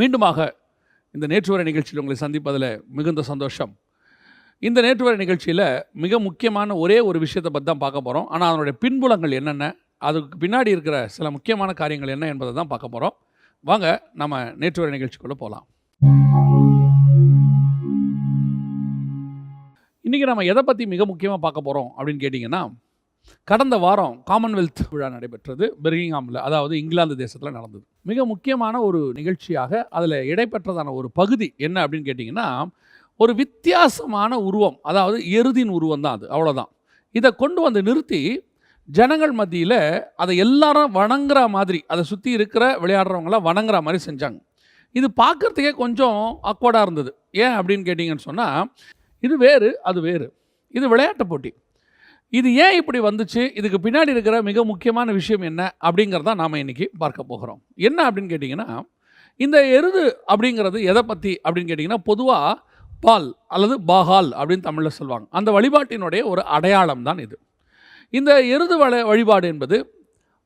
மீண்டுமாக இந்த நேற்று வரை நிகழ்ச்சியில் உங்களை சந்திப்பதில் மிகுந்த சந்தோஷம். இந்த நேற்று வரை நிகழ்ச்சியில் மிக முக்கியமான ஒரே ஒரு விஷயத்தை பற்றி தான் பார்க்க போகிறோம் ஆனால் அதனுடைய பின்புலங்கள் என்னென்ன அதுக்கு பின்னாடி இருக்கிற சில முக்கியமான காரியங்கள் என்ன என்பதை தான் பார்க்க போகிறோம் வாங்க நம்ம நேற்று வரை நிகழ்ச்சிக்குள்ளே போகலாம். இன்றைக்கி நம்ம எதை பற்றி மிக முக்கியமாக பார்க்க போகிறோம் அப்படின்னு கேட்டிங்கன்னா கடந்த வாரம் காமன்வெல்த் விழா நடைபெற்றது பெர்கிங்ஹாமில் அதாவது இங்கிலாந்து தேசத்தில் நடந்தது. மிக முக்கியமான ஒரு நிகழ்ச்சியாக அதில் இடைப்பெற்றதான ஒரு பகுதி என்ன அப்படின்னு கேட்டிங்கன்னா ஒரு வித்தியாசமான உருவம் அதாவது எருதின் உருவம் தான் அது அவ்வளோதான் இதை கொண்டு வந்து நிறுத்தி ஜனங்கள் மத்தியில் அதை எல்லாரும் வணங்குற மாதிரி அதை சுற்றி இருக்கிற விளையாடுறவங்களாம் வணங்குற மாதிரி செஞ்சாங்க. இது பார்க்குறதுக்கே கொஞ்சம் அக்வர்டாக இருந்தது. ஏன் அப்படின்னு கேட்டிங்கன்னு சொன்னால் இது வேறு அது வேறு. இது விளையாட்டு போட்டி. இது ஏன் இப்படி வந்துச்சு? இதுக்கு பின்னாடி இருக்கிற மிக முக்கியமான விஷயம் என்ன? அப்படிங்கிறத நாம் இன்றைக்கி பார்க்க போகிறோம். என்ன அப்படின்னு கேட்டிங்கன்னா இந்த எருது அப்படிங்கிறது எதை பற்றி அப்படின்னு கேட்டிங்கன்னா பொதுவாக பால் அல்லது பாகால் அப்படின்னு தமிழில் சொல்லுவாங்க. அந்த வழிபாட்டினுடைய ஒரு அடையாளம் தான் இது. இந்த எருது வள வழிபாடு என்பது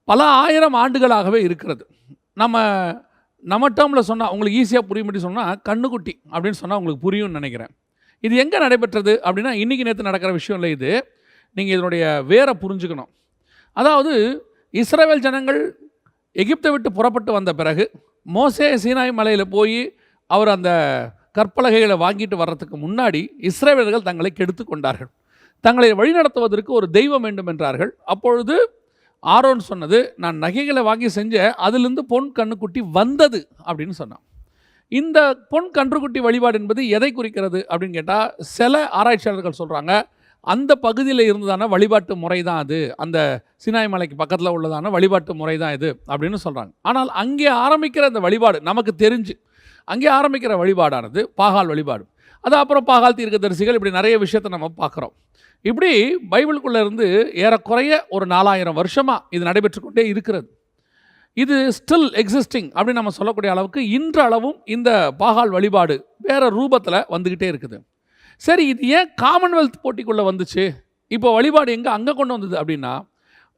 பல ஆயிரம் ஆண்டுகளாகவே இருக்கிறது. நம்ம நம்ம டேர்மில் சொன்னால் உங்களுக்கு ஈஸியாக புரியும்படி சொன்னால் கண்ணுக்குட்டி அப்படின்னு சொன்னால் உங்களுக்கு புரியும்னு நினைக்கிறேன். இது எங்கே நடைபெற்றது அப்படின்னா இன்றைக்கி நேற்று நடக்கிற விஷயம் இல்லை இது. நீங்கள் இதனுடைய வேரை புரிஞ்சுக்கணும். அதாவது இஸ்ரேல் ஜனங்கள் எகிப்தை விட்டு புறப்பட்டு வந்த பிறகு மோசே சீனாய் மலையில் போய் அவர் அந்த கற்பலகைகளை வாங்கிட்டு வர்றதுக்கு முன்னாடி இஸ்ரேலர்கள் தங்களை கெடுத்து கொண்டார்கள். தங்களை வழிநடத்துவதற்கு ஒரு தெய்வம் வேண்டும் என்றார்கள். அப்பொழுது ஆரோன் சொன்னது நான் நகைகளை வாங்கி செஞ்ச அதிலிருந்து பொன் கண்ணுக்குட்டி வந்தது அப்படின்னு சொன்னான். இந்த பொன் கன்றுக்குட்டி வழிபாடு என்பது எதை குறிக்கிறது அப்படின்னு கேட்டால் சில ஆராய்ச்சியாளர்கள் சொல்கிறாங்க அந்த பகுதியில் இருந்ததான வழிபாட்டு முறை தான் அது. அந்த சினாய் மலைக்கு பக்கத்தில் உள்ளதான வழிபாட்டு முறை தான் இது அப்படின்னு சொல்கிறாங்க ஆனால் அங்கே ஆரம்பிக்கிற அந்த வழிபாடு நமக்கு தெரிஞ்சு அங்கே ஆரம்பிக்கிற வழிபாடானது பாகால் வழிபாடு. அது அப்புறம் பாகால் தீர்க்கதரிசிகள் இப்படி நிறைய விஷயத்தை நம்ம பார்க்குறோம். இப்படி பைபிளுக்குள்ளே இருந்து ஏறக்குறைய ஒரு நாலாயிரம் வருஷமாக இது நடைபெற்று கொண்டே இருக்கிறது. இது ஸ்டில் எக்ஸிஸ்டிங் அப்படின்னு நம்ம சொல்லக்கூடிய அளவுக்கு இன்றளவும் இந்த பாகால் வழிபாடு வேறு ரூபத்தில் வந்துக்கிட்டே இருக்குது. சரி இது ஏன் காமன்வெல்த் போட்டிக்குள்ளே வந்துச்சு? இப்போ வழிபாடு எங்கே அங்கே கொண்டு வந்தது அப்படின்னா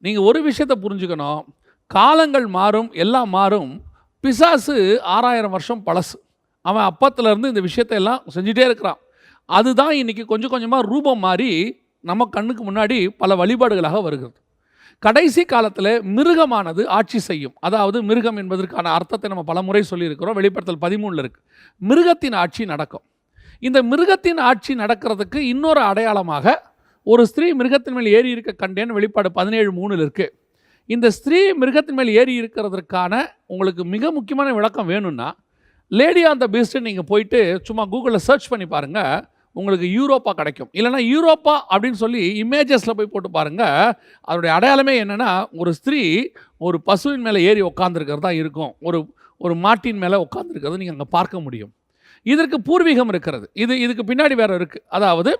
நீங்கள் ஒரு விஷயத்தை புரிஞ்சுக்கணும். காலங்கள் மாறும் எல்லாம் மாறும். பிசாசு ஆறாயிரம் வருஷம் பழசு. அவன் அப்பத்துலேருந்து இந்த விஷயத்தை எல்லாம் செஞ்சுட்டே இருக்கிறான். அதுதான் இன்றைக்கி கொஞ்சம் கொஞ்சமாக ரூபம் மாறி நம்ம கண்ணுக்கு முன்னாடி பல வழிபாடுகளாக வருகிறது. கடைசி காலத்தில் மிருகமானது ஆட்சி செய்யும். அதாவது மிருகம் என்பதற்கான அர்த்தத்தை நம்ம பல முறை சொல்லியிருக்கிறோம். வெளிப்படுத்தல் பதிமூணில் இருக்குது மிருகத்தின் ஆட்சி நடக்கும். இந்த மிருகத்தின் ஆட்சி நடக்கிறதுக்கு இன்னொரு அடையாளமாக ஒரு ஸ்திரீ மிருகத்தின் மேல் ஏறி இருக்க கண்டேன்னு வெளிப்பாடு பதினேழு மூணில் இருக்குது இந்த ஸ்திரீ மிருகத்தின் மேல் ஏறி இருக்கிறதுக்கான உங்களுக்கு மிக முக்கியமான விளக்கம் வேணும்னா லேடி ஆன் த பீஸ்ட்டு நீங்கள் போயிட்டு சும்மா கூகுளில் சர்ச் பண்ணி பாருங்கள் உங்களுக்கு யூரோப்பா கிடைக்கும். இல்லைனா யூரோப்பா அப்படின்னு சொல்லி இமேஜஸில் போய் போட்டு பாருங்கள் அதோடைய அடையாளமே என்னென்னா ஒரு ஸ்திரீ ஒரு பசுவின் மேலே ஏறி உட்காந்துருக்கிறது தான் இருக்கும். ஒரு ஒரு மாட்டின் மேலே உட்காந்துருக்கிறது நீங்கள் அங்கே பார்க்க முடியும். இதற்கு பூர்வீகம் இருக்கிறது. இது இதுக்கு பின்னாடி வேறு இருக்குது அதாவது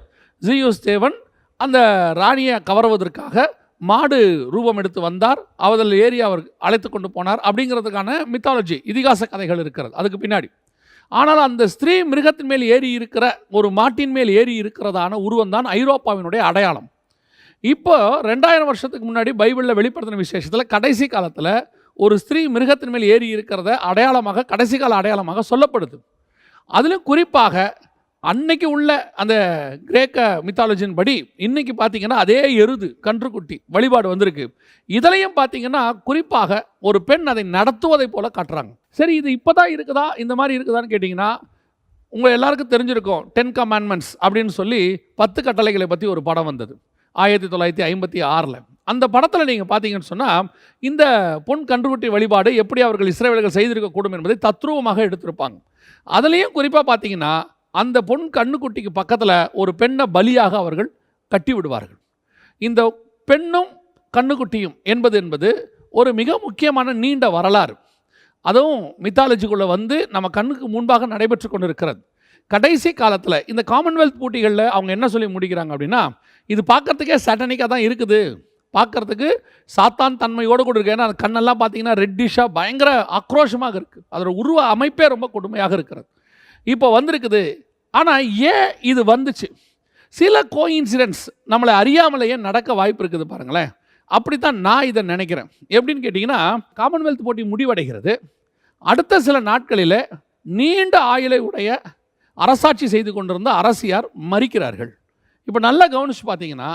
ஜியூஸ் தேவன் அந்த ராணியை கவர்வதற்காக மாடு ரூபம் எடுத்து வந்தார். அவதில் ஏறி அவர் அழைத்து கொண்டு போனார். அப்படிங்கிறதுக்கான மித்தாலஜி இதிகாச கதைகள் இருக்கிறது. அதுக்கு பின்னாடி. ஆனால் அந்த ஸ்திரீ மிருகத்தின் மேல் ஏறி இருக்கிற ஒரு மாட்டின் மேல் ஏறி இருக்கிறதான உருவம் தான் ஐரோப்பாவினுடைய அடையாளம். இப்போ ரெண்டாயிரம் வருஷத்துக்கு முன்னாடி பைபிளில் வெளிப்படுத்தின விசேஷத்தில் கடைசி காலத்தில் ஒரு ஸ்திரீ மிருகத்தின் மேல் ஏறி இருக்கிறத அடையாளமாக கடைசி கால அடையாளமாக சொல்லப்படுது. அதிலும் குறிப்பாக அன்னைக்கு உள்ள அந்த கிரேக்க மித்தாலஜின் படி இன்னைக்கு பார்த்தீங்கன்னா அதே எருது கன்றுக்குட்டி வழிபாடு வந்திருக்கு. இதுலையும் பார்த்தீங்கன்னா குறிப்பாக ஒரு பெண் அதை நடத்துவதை போல காட்டுறாங்க. சரி இது இப்போ தான் இருக்குதா? இந்த மாதிரி இருக்குதான்னு கேட்டிங்கன்னா உங்கள் எல்லாருக்கும் தெரிஞ்சிருக்கும் டென் கமாண்ட்மெண்ட்ஸ் அப்படின்னு சொல்லி பத்து கட்டளைகளை பற்றி ஒரு படம் வந்தது. ஆயிரத்தி தொள்ளாயிரத்தி ஐம்பத்தி ஆறில். அந்த படத்தில் நீங்கள் பார்த்தீங்கன்னு சொன்னால் இந்த பொன் கன்றுக்குட்டி வழிபாடு எப்படி அவர்கள் இஸ்ரேலர்கள் செய்திருக்கக்கூடும் என்பதை தத்ரூபமாக எடுத்திருப்பாங்க. அதுலேயும் குறிப்பாக பார்த்தீங்கன்னா அந்த பொன் கண்ணுக்குட்டிக்கு பக்கத்தில் ஒரு பெண்ணை பலியாக அவர்கள் கட்டி விடுவார்கள் இந்த பெண்ணும் கண்ணுக்குட்டியும் என்பது என்பது ஒரு மிக முக்கியமான நீண்ட வரலாறு. அதுவும் மித்தாலஜிக்குள்ளே வந்து நம்ம கண்ணுக்கு முன்பாக நடைபெற்று கொண்டு இருக்கிறது கடைசி காலத்தில் இந்த காமன்வெல்த் போட்டிகளில் அவங்க என்ன சொல்லி முடிக்கிறாங்க அப்படின்னா இது பார்க்கறதுக்கே சட்டனிக்காக தான் இருக்குது. பார்க்கறதுக்கு சாத்தான் தன்மையோடு கூட இருக்குது ஏன்னா அந்த கண்ணெல்லாம் பார்த்தீங்கன்னா ரெட்டிஷாக பயங்கர ஆக்ரோஷமாக இருக்குது அதோட உருவ அமைப்பே ரொம்ப கொடுமையாக இருக்கிறது. இப்போ வந்திருக்குது. ஆனால் ஏன் இது வந்துச்சு? சில கோஇன்சிடென்ட்ஸ் நம்மளை அறியாமலேயே நடக்க வாய்ப்பு இருக்குது பாருங்களேன். அப்படித்தான் நான் இதை நினைக்கிறேன். எப்படின்னு கேட்டிங்கன்னா காமன்வெல்த் போட்டி முடிவடைகிறது. அடுத்த சில நாட்களில் நீண்ட ஆயுளை உடைய அரசாட்சி செய்து கொண்டிருந்த அரசியார் மறிக்கிறார்கள். இப்போ நல்லா கவனிச்சு பார்த்தீங்கன்னா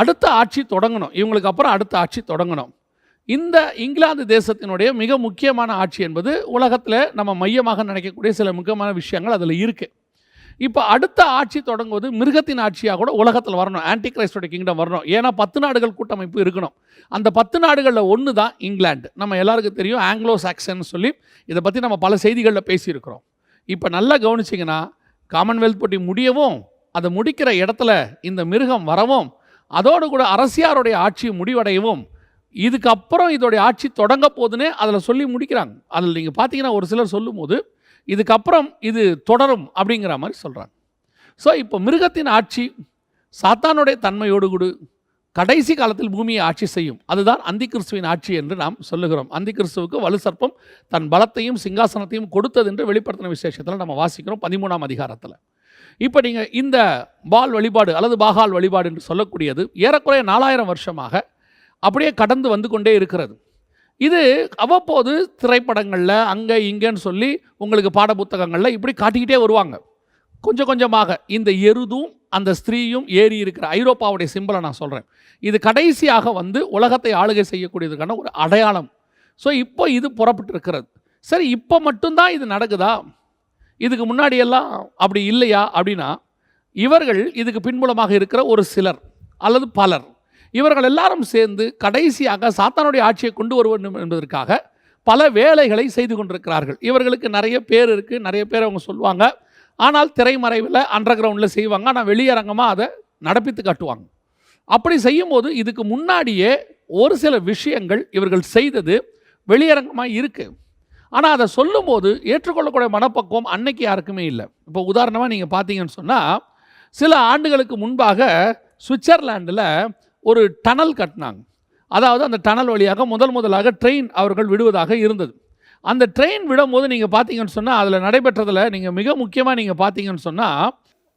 அடுத்த ஆட்சி தொடங்கணும். இவங்களுக்கு அப்புறம் அடுத்த ஆட்சி தொடங்கணும். இந்த இங்கிலாந்து தேசத்தினுடைய மிக முக்கியமான ஆட்சி என்பது உலகத்தில் நம்ம மையமாக நினைக்கக்கூடிய சில முக்கியமான விஷயங்கள் அதில் இருக்குது இப்போ அடுத்த ஆட்சி தொடங்குவது மிருகத்தின் ஆட்சியாக கூட உலகத்தில் வரணும். ஆன்டி கிரைஸ்டோட கிங்டம் வரணும். ஏன்னா பத்து நாடுகள் கூட்டமைப்பு இருக்கணும். அந்த பத்து நாடுகளில் ஒன்று தான் இங்கிலாந்து. நம்ம எல்லாருக்கும் தெரியும் ஆங்கிலோ சாக்சன் சொல்லி இதை பற்றி நம்ம பல செய்திகளில் பேசியிருக்கிறோம். இப்போ நல்லா கவனிச்சிங்கன்னா காமன்வெல்த் போட்டி முடியவும் அதை முடிக்கிற இடத்துல இந்த மிருகம் வரவும் அதோடு கூட அரசியாருடைய ஆட்சி முடிவடையவும் இதுக்கப்புறம் இதோடைய ஆட்சி தொடங்க போதுனே அதில் சொல்லி முடிக்கிறாங்க. அதில் நீங்கள் பார்த்தீங்கன்னா ஒரு சிலர் சொல்லும்போது இதுக்கப்புறம் இது தொடரும் அப்படிங்கிற மாதிரி சொல்கிறாங்க ஸோ இப்போ மிருகத்தின் ஆட்சி சாத்தானுடைய தன்மையோடு கூடு கடைசி காலத்தில் பூமியை ஆட்சி செய்யும். அதுதான் அந்தி கிறிஸ்துவின் ஆட்சி என்று நாம் சொல்லுகிறோம். அந்தி கிறிஸ்துவுக்கு வலு சர்ப்பம் தன் பலத்தையும் சிங்காசனத்தையும் கொடுத்தது என்று வெளிப்படுத்தின விசேஷத்தில் நம்ம வாசிக்கிறோம் பதிமூணாம் அதிகாரத்தில். இப்போ நீங்கள் இந்த பால் வழிபாடு அல்லது பாகால் வழிபாடு என்று சொல்லக்கூடியது ஏறக்குறைய நாலாயிரம் வருஷமாக அப்படியே கடந்து வந்து கொண்டே இருக்கிறது. இது அவ்வப்போது திரைப்படங்களில் அங்கே இங்கேன்னு சொல்லி உங்களுக்கு பாடப்புத்தகங்களில் இப்படி காட்டிக்கிட்டே வருவாங்க. கொஞ்சம் கொஞ்சமாக இந்த எருதும் அந்த ஸ்திரீயும் ஏறி இருக்கிற ஐரோப்பாவுடைய சிம்பலை நான் சொல்கிறேன் இது கடைசியாக வந்து உலகத்தை ஆளுகை செய்யக்கூடியதுக்கான ஒரு அடையாளம். ஸோ இப்போ இது புறப்பட்டு இருக்கிறது சரி இப்போ மட்டும்தான் இது நடக்குதா? இதுக்கு முன்னாடியெல்லாம் அப்படி இல்லையா அப்படின்னா இவர்கள் இதுக்கு பின்புலமாக இருக்கிற ஒரு சிலர் அல்லது பலர். இவர்கள் எல்லாரும் சேர்ந்து கடைசியாக சாத்தானுடைய ஆட்சியை கொண்டு வர வேண்டும் என்பதற்காக பல வேலைகளை செய்து கொண்டிருக்கிறார்கள். இவர்களுக்கு நிறைய பேர் இருக்குது நிறைய பேர் அவங்க சொல்லுவாங்க. ஆனால் திரைமறைவில் அண்டர் கிரவுண்டில் செய்வாங்க. ஆனால் வெளியரங்கமாக அதை நடப்பித்து காட்டுவாங்க. அப்படி செய்யும்போது இதுக்கு முன்னாடியே ஒரு சில விஷயங்கள் இவர்கள் செய்தது வெளியரங்கமாக இருக்குது ஆனால் அதை சொல்லும்போது ஏற்றுக்கொள்ளக்கூடிய மனப்பக்குவம் அன்னைக்கு யாருக்குமே இல்லை. இப்போ உதாரணமாக நீங்கள் பார்த்தீங்கன்னு சொன்னால் சில ஆண்டுகளுக்கு முன்பாக சுவிட்சர்லாண்டில் ஒரு டனல் கட்டினாங்க. அதாவது அந்த டனல் வழியாக முதல் முதலாக ட்ரெயின் அவர்கள் விடுவதாக இருந்தது. அந்த ட்ரெயின் விடும்போது நீங்கள் பார்த்தீங்கன்னு சொன்னால் அதில் நடைபெற்றதில் நீங்கள் மிக முக்கியமாக நீங்கள் பார்த்தீங்கன்னு சொன்னால்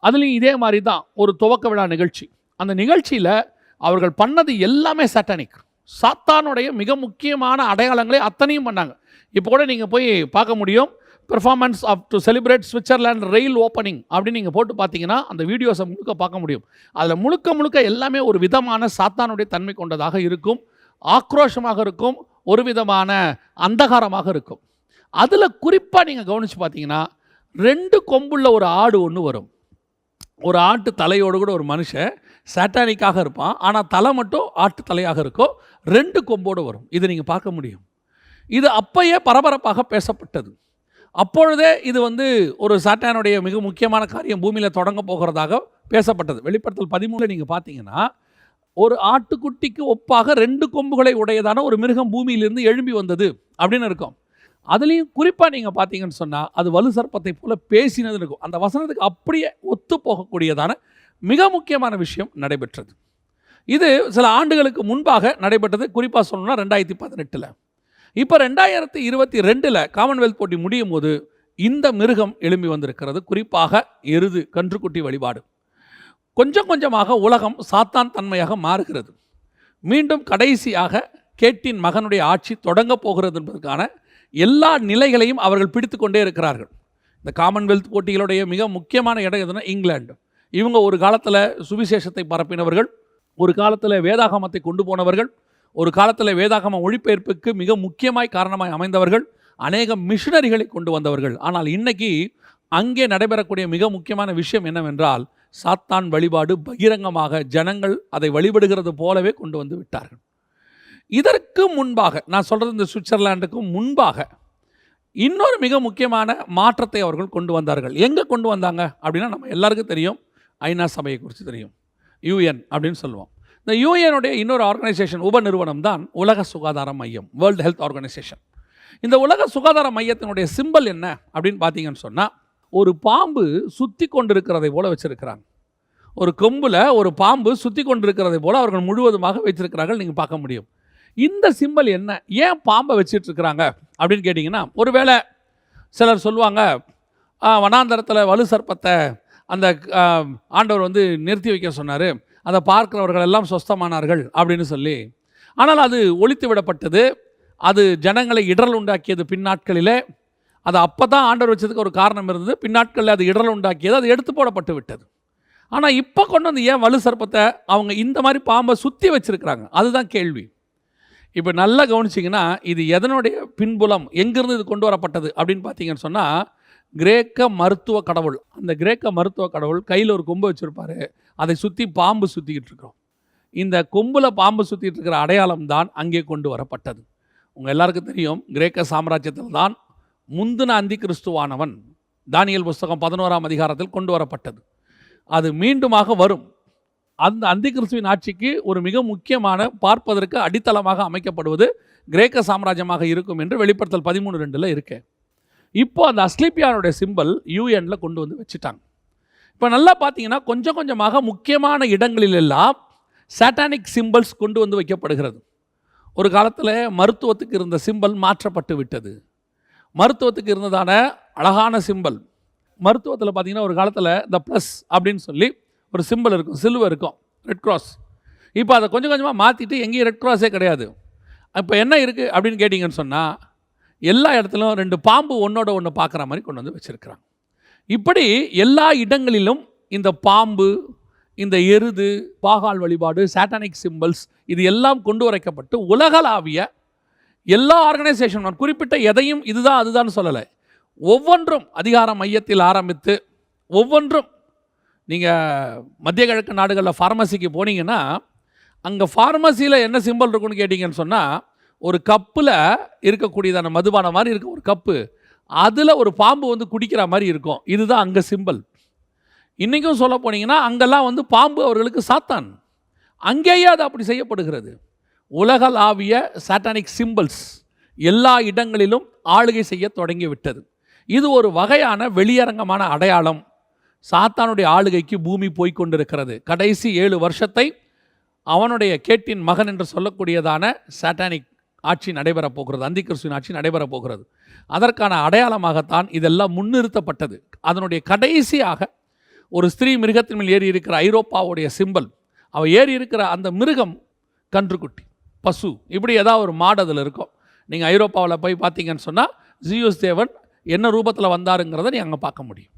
அதுலேயும் இதே மாதிரி தான் ஒரு துவக்க விழா நிகழ்ச்சி. அந்த நிகழ்ச்சியில் அவர்கள் பண்ணது எல்லாமே சட்டனிக் சாத்தானுடைய மிக முக்கியமான அடையாளங்களை அத்தனையும் பண்ணாங்க. இப்போ கூட நீங்கள் போய் பார்க்க முடியும். Performance of to celebrate Switzerland rail opening அப்படின்னு நீங்கள் போட்டு பார்த்தீங்கன்னா அந்த வீடியோஸை முழுக்க பார்க்க முடியும். அதில் முழுக்க முழுக்க எல்லாமே ஒரு விதமான சாத்தானுடைய தன்மை கொண்டதாக இருக்கும். ஆக்ரோஷமாக இருக்கும். ஒரு விதமான அந்தகாரமாக இருக்கும். அதில் குறிப்பாக நீங்கள் கவனித்து பார்த்தீங்கன்னா ரெண்டு கொம்புள்ள ஒரு ஆடு ஒன்று வரும். ஒரு ஆட்டு தலையோடு கூட ஒரு மனுஷன் சாட்டானிக்காக இருப்பான். ஆனால் தலை மட்டும் ஆட்டு தலையாக இருக்கும். ரெண்டு கொம்போடு வரும். இதை நீங்கள் பார்க்க முடியும். இது அப்பயே பரபரப்பாக பேசப்பட்டது. அப்பொழுதே இது வந்து ஒரு சாட்டானுடைய மிக முக்கியமான காரியம் பூமியில் தொடங்க போகிறதாக பேசப்பட்டது. வெளிப்படுத்தல் பதிமூணில் நீங்கள் பார்த்தீங்கன்னா ஒரு ஆட்டுக்குட்டிக்கு ஒப்பாக ரெண்டு கொம்புகளை உடையதான ஒரு மிருகம் பூமியிலிருந்து எழும்பி வந்தது அப்படின்னு இருக்கும். அதுலேயும் குறிப்பாக நீங்கள் பார்த்தீங்கன்னு சொன்னால் அது வலு சர்ப்பத்தை போல பேசினது இருக்கும். அந்த வசனத்துக்கு அப்படியே ஒத்து போகக்கூடியதான மிக முக்கியமான விஷயம் நடைபெற்றது. இது சில ஆண்டுகளுக்கு முன்பாக நடைபெற்றது. குறிப்பாக சொல்லணும்னா ரெண்டாயிரத்தி பதினெட்டில். இப்போ ரெண்டாயிரத்தி இருபத்தி ரெண்டில் காமன்வெல்த் போட்டி முடியும் போது இந்த மிருகம் எழும்பி வந்திருக்கிறது. குறிப்பாக எருது கன்றுக்குட்டி வழிபாடு. கொஞ்சம் கொஞ்சமாக உலகம் சாத்தான் தன்மையாக மாறுகிறது. மீண்டும் கடைசியாக கேட்டின் மகனுடைய ஆட்சி தொடங்கப் போகிறது என்பதற்கான எல்லா நிலைகளையும் அவர்கள் பிடித்து கொண்டே இருக்கிறார்கள். இந்த காமன்வெல்த் போட்டிகளுடைய மிக முக்கியமான இடம் எதுனா இங்கிலாண்டு இவங்க ஒரு காலத்தில் சுவிசேஷத்தை பரப்பினவர்கள் ஒரு காலத்தில் வேதாகமத்தை கொண்டு போனவர்கள் ஒரு காலத்தில் வேதாகம ஒழிபெயர்ப்புக்கு மிக முக்கியமாய் காரணமாய் அமைந்தவர்கள் அநேக மிஷினரிகளை கொண்டு வந்தவர்கள். ஆனால் இன்னைக்கு அங்கே நடைபெறக்கூடிய மிக முக்கியமான விஷயம் என்னவென்றால் சாத்தான் வழிபாடு பகிரங்கமாக ஜனங்கள் அதை வழிபடுகிறது போலவே கொண்டு வந்து விட்டார்கள். இதற்கு முன்பாக நான் சொல்கிறது இந்த சுவிட்சர்லாண்டுக்கும் முன்பாக இன்னொரு மிக முக்கியமான மாற்றத்தை அவர்கள் கொண்டு வந்தார்கள். எங்கே கொண்டு வந்தாங்க? அப்படின்னா நம்ம எல்லாருக்கும் தெரியும். ஐநா சபையை குறித்து தெரியும். யூஎன் அப்படின்னு சொல்லுவோம். இந்த யூஎனுடைய இன்னொரு ஆர்கனைசேஷன் உப நிறுவனம் தான் உலக சுகாதார மையம் வேர்ல்டு ஹெல்த் ஆர்கனைசேஷன் இந்த உலக சுகாதார மையத்தினுடைய சிம்பல் என்ன அப்படின்னு பார்த்தீங்கன்னு சொன்னால் ஒரு பாம்பு சுற்றி கொண்டிருக்கிறதை போல் வச்சுருக்கிறாங்க. ஒரு கொம்பில் ஒரு பாம்பு சுற்றி கொண்டிருக்கிறதை போல அவர்கள் முழுவதுமாக வைத்திருக்கிறார்கள் நீங்கள் பார்க்க முடியும். இந்த சிம்பல் என்ன? ஏன் பாம்பை வச்சிட்டு இருக்கிறாங்க அப்படின்னு கேட்டிங்கன்னா ஒருவேளை சிலர் சொல்லுவாங்க வனாந்தரத்தில் வலு சர்ப்பத்தை அந்த ஆண்டவர் வந்து நிறுத்தி வைக்க சொன்னார். அதை பார்க்கிறவர்கள் எல்லாம் சொஸ்தமானார்கள் அப்படின்னு சொல்லி. ஆனால் அது ஒழித்து விடப்பட்டது. அது ஜனங்களை இடரல் உண்டாக்கியது பின்னாட்களிலே. அது அப்போ தான் ஆண்டவர் வச்சதுக்கு ஒரு காரணம் இருந்தது. பின்னாட்களில் அது இடரல் உண்டாக்கியது. அது எடுத்து போடப்பட்டு விட்டது. ஆனால் இப்போ கொண்டு வந்து ஏன் வலு சர்ப்பத்தை அவங்க இந்த மாதிரி பாம்பை சுற்றி வச்சுருக்கிறாங்க? அதுதான் கேள்வி. இப்போ நல்லா கவனிச்சிங்கன்னா இது எதனுடைய பின்புலம்? எங்கேருந்து இது கொண்டு வரப்பட்டது அப்படின்னு பார்த்தீங்கன்னு சொன்னால் கிரேக்க மருத்துவ கடவுள். அந்த கிரேக்க மருத்துவ கடவுள் கையில் ஒரு கொம்பு வச்சுருப்பாரு. அதை சுற்றி பாம்பு சுற்றிக்கிட்டு இருக்கிறோம். இந்த கொம்பில் பாம்பு சுற்றிட்டு இருக்கிற அடையாளம் தான் அங்கே கொண்டு வரப்பட்டது. உங்கள் எல்லாருக்கும் தெரியும் கிரேக்க சாம்ராஜ்யத்தில் தான் முந்தின அந்தி கிறிஸ்துவானவன் தானியல் புஸ்தகம் பதினோராம் அதிகாரத்தில் கொண்டு வரப்பட்டது. அது மீண்டுமாக வரும். அந்த அந்தி கிறிஸ்துவின் ஆட்சிக்கு ஒரு மிக முக்கியமான பார்ப்பதற்கு அடித்தளமாக அமைக்கப்படுவது கிரேக்க சாம்ராஜ்யமாக இருக்கும் என்று வெளிப்படுத்தல் பதிமூணு ரெண்டில் இருக்கு. இப்போ அந்த அஸ்லிப்பியானுடைய சிம்பல் யூஎனில் கொண்டு வந்து வச்சுட்டாங்க. இப்போ நல்லா பார்த்தீங்கன்னா கொஞ்சம் கொஞ்சமாக முக்கியமான இடங்களில் எல்லாம் சாட்டானிக் சிம்பல்ஸ் கொண்டு வந்து வைக்கப்படுகிறது. ஒரு காலத்தில் மருத்துவத்துக்கு இருந்த சிம்பல் மாற்றப்பட்டு விட்டது. மருத்துவத்துக்கு இருந்ததான அழகான சிம்பல் மருத்துவத்தில் பார்த்தீங்கன்னா ஒரு காலத்தில் இந்த ப்ளஸ் அப்படின்னு சொல்லி ஒரு சிம்பல் இருக்கும் சில்வர் இருக்கும் ரெட் கிராஸ் இப்போ அதை கொஞ்சம் கொஞ்சமாக மாற்றிட்டு எங்கேயும் ரெட் கிராஸே கிடையாது. இப்போ என்ன இருக்குது அப்படின்னு கேட்டிங்கன்னு சொன்னால் எல்லா இடத்துலையும் ரெண்டு பாம்பு ஒன்றோட ஒன்று பார்க்குற மாதிரி கொண்டு வந்து வச்சுருக்கிறாங்க. இப்படி எல்லா இடங்களிலும் இந்த பாம்பு இந்த எருது பாகால் வழிபாடு சாட்டானிக் சிம்பல்ஸ் இது எல்லாம் கொண்டு வரைக்கப்பட்டு உலகளாவிய எல்லா ஆர்கனைசேஷன் நான் குறிப்பிட்ட எதையும் இதுதான் அதுதான் சொல்லலை. ஒவ்வொன்றும் அதிகார மையத்தில் ஆரம்பித்து ஒவ்வொன்றும் நீங்கள் மத்திய கிழக்கு நாடுகளில் ஃபார்மசிக்கு போனீங்கன்னா அங்கே ஃபார்மசியில் என்ன சிம்பல் இருக்குன்னு கேட்டிங்கன்னு சொன்னால் ஒரு கப்பில் இருக்கக்கூடியதான மதுபான மாதிரி இருக்க ஒரு கப்பு அதில் ஒரு பாம்பு வந்து குடிக்கிற மாதிரி இருக்கும். இதுதான் அங்கே சிம்பல் இன்றைக்கும் சொல்ல போனீங்கன்னா அங்கெல்லாம் வந்து பாம்பு அவர்களுக்கு சாத்தான். அங்கேயே அது அப்படி செய்யப்படுகிறது. உலகளாவிய சாட்டானிக் சிம்பிள்ஸ் எல்லா இடங்களிலும் ஆளுகை செய்ய தொடங்கிவிட்டது. இது ஒரு வகையான வெளியரங்கமான அடையாளம். சாத்தானுடைய ஆளுகைக்கு பூமி போய்கொண்டிருக்கிறது கடைசி ஏழு வருஷத்தை அவனுடைய கேட்டின் மகன் என்று சொல்லக்கூடியதான சாட்டானிக் ஆட்சி நடைபெறப் போகிறது அந்தி கிறிஸ்துவின் ஆட்சி நடைபெறப் போகிறது. அதற்கான அடையாளமாகத்தான் இதெல்லாம் முன்னிறுத்தப்பட்டது. அதனுடைய கடைசியாக ஒரு ஸ்திரீ மிருகத்தின் மேல் ஏறி இருக்கிற ஐரோப்பாவுடைய சிம்பல் அவள் ஏறி இருக்கிற அந்த மிருகம் கன்றுக்குட்டி பசு இப்படி ஏதாவது ஒரு மாடு அதில் இருக்கும். நீங்கள் ஐரோப்பாவில் போய் பார்த்தீங்கன்னு சொன்னால் ஜியோஸ் தேவன் என்ன ரூபத்தில் வந்தாருங்கிறத நீ அங்கே பார்க்க முடியும்.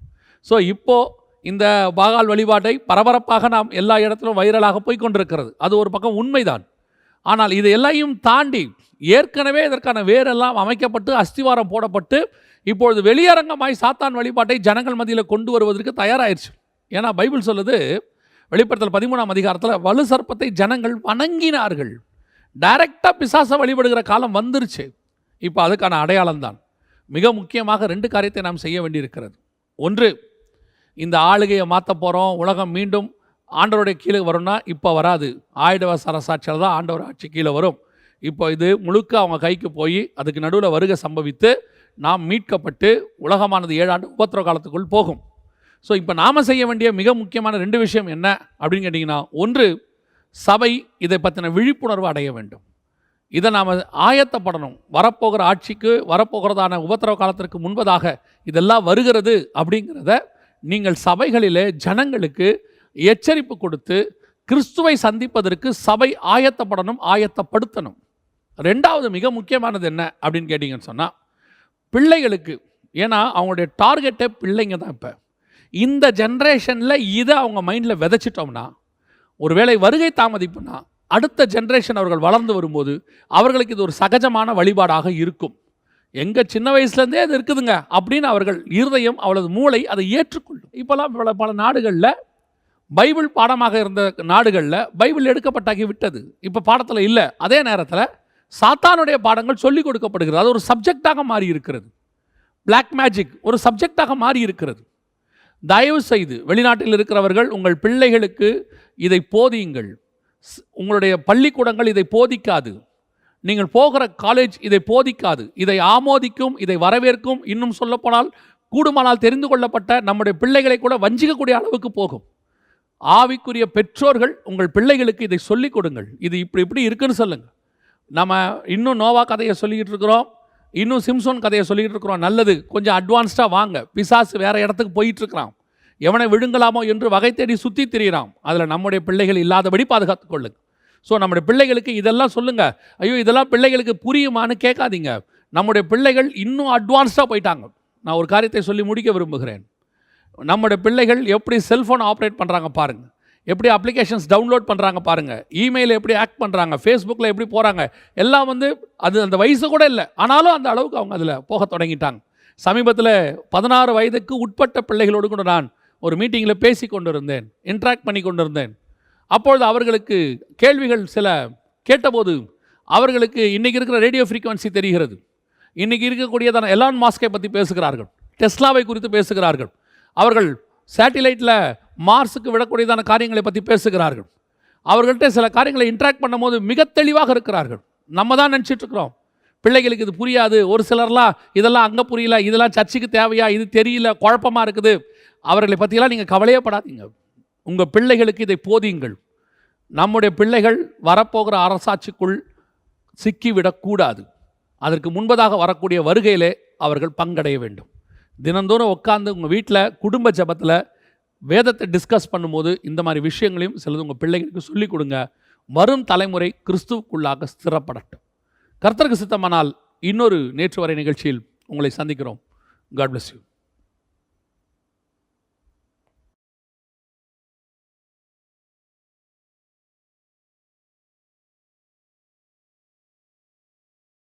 ஸோ இப்போது இந்த பாகால் வழிபாட்டை பரபரப்பாக நாம் எல்லா இடத்திலும் வைரலாக போய் கொண்டிருக்கிறது. அது ஒரு பக்கம் உண்மைதான். ஆனால் இது எல்லாத்தையும் தாண்டி ஏற்கனவே இதற்கான வேரெல்லாம் அமைக்கப்பட்டு அஸ்திவாரம் போடப்பட்டு இப்பொழுது வெளியரங்கமாய் சாத்தான் வழிபாட்டை ஜனங்கள் மத்தியில் கொண்டு வருவதற்கு தயாராயிருச்சு. ஏன்னா பைபிள் சொல்லுது வெளிப்படுத்தல் பதிமூணாம் அதிகாரத்தில் வலு சர்ப்பத்தை ஜனங்கள் வணங்கினார்கள். டைரக்டாக பிசாசை வழிபடுகிற காலம் வந்துருச்சு. இப்போ அதுக்கான அடையாளம் தான் மிக முக்கியமாக ரெண்டு காரியத்தை நாம் செய்ய வேண்டியிருக்கிறது. ஒன்று இந்த ஆளுகையை மாற்ற போகிறோம் உலகம் மீண்டும் ஆண்டவருடைய கீழே வரும்னா இப்போ வராது. ஆயுடவ சரசாட்சியில் தான் ஆண்டவர் ஆட்சி கீழே வரும். இப்போ இது முழுக்க அவங்க கைக்கு போய் அதுக்கு நடுவில் வருகை சம்பவித்து நாம் மீட்கப்பட்டு உலகமானது ஏழாண்டு உபத்திரவ காலத்துக்குள் போகும். ஸோ இப்போ நாம் செய்ய வேண்டிய மிக முக்கியமான ரெண்டு விஷயம் என்ன அப்படின்னு கேட்டிங்கன்னா ஒன்று சபை இதை பற்றின விழிப்புணர்வு அடைய வேண்டும். இதை நாம் ஆயத்தப்படணும். வரப்போகிற ஆட்சிக்கு வரப்போகிறதான உபத்திரவ காலத்திற்கு முன்பதாக இதெல்லாம் வருகிறது அப்படிங்கிறத நீங்கள் சபைகளிலே ஜனங்களுக்கு எச்சரிப்பு கொடுத்து கிறிஸ்துவை சந்திப்பதற்கு சபை ஆயத்தப்படணும் ஆயத்தப்படுத்தணும். ரெண்டாவது மிக முக்கியமானது என்ன அப்படின்னு கேட்டிங்கன்னு சொன்னால் பிள்ளைகளுக்கு ஏன்னா அவங்களுடைய டார்கெட்டே பிள்ளைங்க தான் இப்போ. இந்த ஜென்ரேஷனில் இதை அவங்க மைண்டில் விதைச்சிட்டோம்னா ஒருவேளை வருகை தாமதிப்புனா அடுத்த ஜென்ரேஷன் அவர்கள் வளர்ந்து வரும்போது அவர்களுக்கு இது ஒரு சகஜமான வழிபாடாக இருக்கும். எங்கள் சின்ன வயசுலேருந்தே அது இருக்குதுங்க அப்படின்னு அவர்கள் இருதயம் அவளது மூளை அதை ஏற்றுக்கொள்ளும். இப்போல்லாம் பல பல நாடுகளில் பைபிள் பாடமாக இருந்த நாடுகளில் பைபிள் எடுக்கப்பட்டாகி விட்டது. இப்போ பாடத்தில் இல்லை. அதே நேரத்தில் சாத்தானுடைய பாடங்கள் சொல்லிக் கொடுக்கப்படுகிறது. அது ஒரு சப்ஜெக்டாக மாறி இருக்கிறது பிளாக் மேஜிக் ஒரு சப்ஜெக்டாக மாறி இருக்கிறது தயவு செய்து வெளிநாட்டில் இருக்கிறவர்கள் உங்கள் பிள்ளைகளுக்கு இதை போதியுங்கள். ஸ்- உங்களுடைய பள்ளிக்கூடங்கள் இதை போதிக்காது. நீங்கள் போகிற காலேஜ் இதை போதிக்காது. இதை ஆமோதிக்கும் இதை வரவேற்கும் இன்னும் சொல்லப்போனால் கூடுமானால் தெரிந்து கொள்ளப்பட்ட நம்முடைய பிள்ளைகளை கூட வஞ்சிக்கக்கூடிய அளவுக்கு போகும். ஆவிக்குரிய பெற்றோர்கள் உங்கள் பிள்ளைகளுக்கு இதை சொல்லிக் கொடுங்கள். இது இப்படி இப்படி இருக்குன்னு சொல்லுங்கள் நம்ம இன்னும் நோவா கதையை சொல்லிக்கிட்டு இருக்கிறோம். இன்னும் சிம்சோன் கதையை சொல்லிக்கிட்டு இருக்கிறோம். நல்லது. கொஞ்சம் அட்வான்ஸ்டாக வாங்க. பிசாசு வேறு இடத்துக்கு போயிட்டுருக்கிறான் எவனை விழுங்கலாமோ என்று வகை தேடி சுற்றி திரியிறான். அதில் நம்முடைய பிள்ளைகள் இல்லாதபடி பாதுகாத்து கொள்ளுங்க. ஸோ நம்முடைய பிள்ளைகளுக்கு இதெல்லாம் சொல்லுங்கள் ஐயோ இதெல்லாம் பிள்ளைகளுக்கு புரியுமான்னு கேட்காதீங்க. நம்முடைய பிள்ளைகள் இன்னும் அட்வான்ஸ்டாக போயிட்டாங்க. நான் ஒரு காரியத்தை சொல்லி முடிக்க விரும்புகிறேன். நம்முடைய பிள்ளைகள் எப்படி செல்ஃபோன் ஆப்ரேட் பண்ணுறாங்க பாருங்கள் எப்படி அப்ளிகேஷன்ஸ் டவுன்லோட் பண்ணுறாங்க பாருங்கள் இமெயில் எப்படி ஆக்ட் பண்ணுறாங்க ஃபேஸ்புக்கில் எப்படி போகிறாங்க எல்லாம் வந்து அது அந்த வயசு கூட இல்லை. ஆனாலும் அந்த அளவுக்கு அவங்க அதில் போக தொடங்கிட்டாங்க. சமீபத்தில் பதினாறு வயதுக்கு உட்பட்ட பிள்ளைகளோடு கூட நான் ஒரு மீட்டிங்கில் பேசி கொண்டிருந்தேன். இன்ட்ராக்ட் பண்ணி கொண்டிருந்தேன். அப்பொழுது அவர்களுக்கு கேள்விகள் சில கேட்டபோது அவர்களுக்கு இன்றைக்கி இருக்கிற ரேடியோ ஃப்ரீக்குவன்சி தெரிகிறது. இன்றைக்கி இருக்கக்கூடியதான எலான் மாஸ்கை பற்றி பேசுகிறார்கள். டெஸ்லாவை குறித்து பேசுகிறார்கள். அவர்கள் சேட்டிலைட்டில் மார்ஸுக்கு விடக்கூடியதான காரியங்களை பற்றி பேசுகிறார்கள். அவர்கள்ட்ட சில காரியங்களை இன்ட்ராக்ட் பண்ணும்போது மிக தெளிவாக இருக்கிறார்கள். நம்ம தான் நினச்சிட்ருக்குறோம் பிள்ளைகளுக்கு இது புரியாது. ஒரு சிலர்லாம் இதெல்லாம் அங்கே புரியல இதெல்லாம் சர்ச்சுக்கு தேவையா இது தெரியல குழப்பமாக இருக்குது. அவர்களை பற்றியெல்லாம் நீங்கள் கவலையே படாதீங்க. உங்கள் பிள்ளைகளுக்கு இதை போதியுங்கள். நம்முடைய பிள்ளைகள் வரப்போகிற அரசாட்சிக்குள் சிக்கிவிடக்கூடாது. அதற்கு முன்பதாக வரக்கூடிய வருகையிலே அவர்கள் பங்கடைய வேண்டும். தினந்தோறும் உட்காந்து உங்கள் வீட்டில் குடும்ப ஜபத்தில் வேதத்தை டிஸ்கஸ் பண்ணும்போது இந்த மாதிரி விஷயங்களையும் சிலது உங்கள் பிள்ளைகளுக்கு சொல்லிக் கொடுங்க. வரும் தலைமுறை கிறிஸ்துவுக்குள்ளாக ஸ்திரப்படட்டும். கர்த்தருக்கு சித்தமானால் இன்னொரு நேற்று வரை நிகழ்ச்சியில் உங்களை சந்திக்கிறோம். God bless you